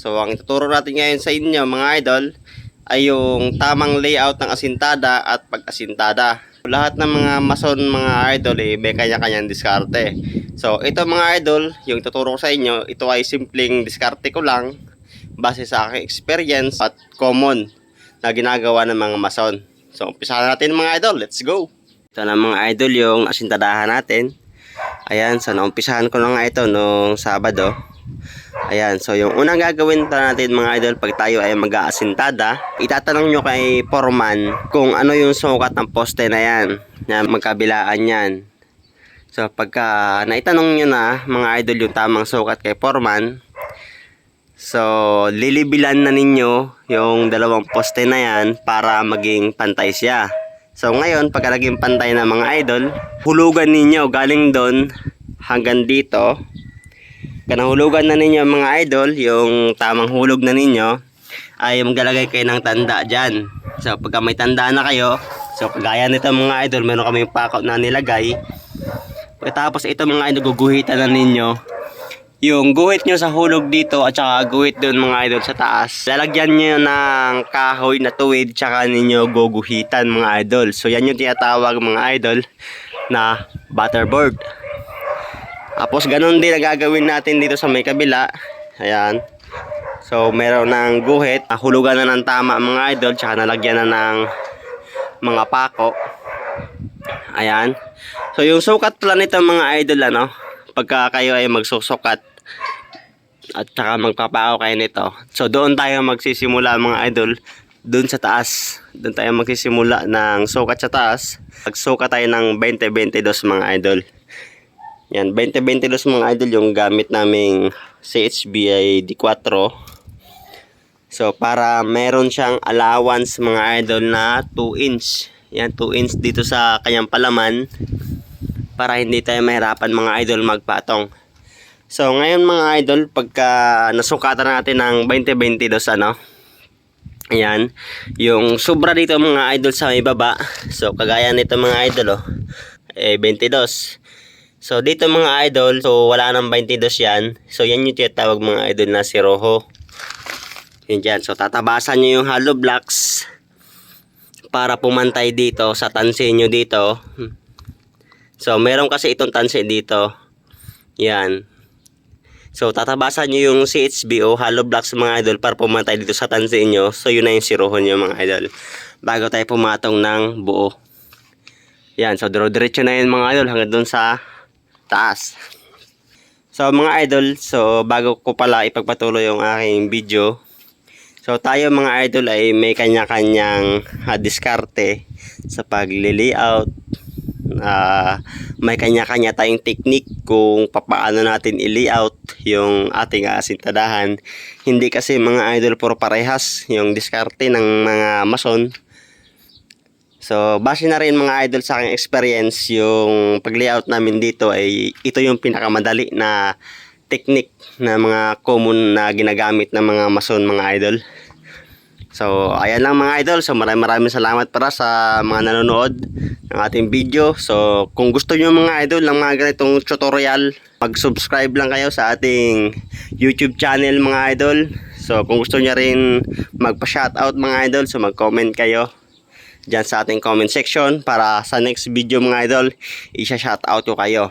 So, ang ituturo natin ngayon sa inyo mga idol ay yung tamang layout ng asintada at pag-asintada. Lahat ng mga mason mga idol eh, may kanya-kanyang diskarte. So, ito mga idol, yung ituturo ko sa inyo, ito ay simpleng diskarte ko lang base sa aking experience at common na ginagawa ng mga mason. So, umpisahan natin mga idol. Let's go! Ito na mga idol yung asintadahan natin. Ayan, so naumpisahan ko na nga ito nung Sabado. Ayan, so yung unang gagawin natin mga idol pag tayo ay mag-aasintada, itatanong nyo kay Foreman kung ano yung sukat ng poste na yan, na magkabilaan yan. So pagka naitanong nyo na mga idol yung tamang sukat kay Foreman, so lilibilan na ninyo yung dalawang poste na yan para maging pantay siya. So ngayon, pagka naging pantay na mga idol, hulugan ninyo galing doon hanggang dito. Kanahulugan na ninyo mga idol, yung tamang hulog na ninyo, ay maglalagay kayo ng tanda dyan. So pagka may tanda na kayo, so kagaya nito mga idol, meron kami pakot na nilagay. Pagkatapos ito mga idol, guguhitan na ninyo. Yung guhit nyo sa hulog dito at saka guhit doon mga idol sa taas. Lalagyan nyo ng kahoy na tuwid tsaka ninyo guguhitan mga idol. So yan yung tinatawag mga idol na butterboard. Tapos ganun din ang gagawin natin dito sa may kabila. Ayan. So meron ng guhit. Hulugan na ng tama mga idol tsaka nalagyan na ng mga pako. Ayan. So yung sukat pala nito mga idol ano, pagka kayo ay magsusukat at saka magpapako kayo nito. So doon tayo magsisimula mga idol doon sa taas. Doon tayo magsisimula ng sukat sa taas. Magsukat tayo ng 20-22 mga idol. Yan, 20-22 mga idol yung gamit naming CHB ay D4. So para meron siyang allowance mga idol na 2 inch. Yan, 2 inch dito sa kanyang palaman para hindi tayo mahirapan mga idol magpatong. So ngayon mga idol, pagka nasukatan natin ng 20-22 ano, Ayan, yung sobra dito mga idol sa may baba. So kagaya nito mga idol oh, eh 22. So dito mga idol, so wala nang 22 yan. So yan yung tinatawag mga idol na si Rojo. Yun dyan. So tatabasan nyo yung hollow blocks para pumantay dito sa tansi nyo dito. So meron kasi itong tansi dito. Yan. So tatabasan nyo yung CHB o hollow blocks mga idol para pumantay dito sa tansi nyo. So yun na yung si Rojo nyo mga idol. Bago tayo pumatong ng buo. Yan. So diretso na yun mga idol hanggang dun sa taas. So mga idol, so bago ko pala ipagpatuloy yung aking video, so tayo mga idol ay may kanya-kanyang ah, diskarte sa pagli-layout. Ah, may kanya-kanya tayong technique kung papaano natin i-layout yung ating asintadahan. Hindi kasi mga idol puro parehas yung diskarte ng mga mason. So, base na rin mga idol sa aking experience, yung pag-layout namin dito ay ito yung pinakamadali na technique na mga common na ginagamit ng mga mason mga idol. So, ayan lang mga idol. So, maraming maraming salamat para sa mga nanonood ng ating video. So, kung gusto nyo mga idol ng mga ganitong tutorial, mag-subscribe lang kayo sa ating YouTube channel mga idol. So, kung gusto nyo rin magpa-shoutout mga idol, so mag-comment kayo dyan sa ating comment section para sa next video mga idol, isa-shoutout ko kayo.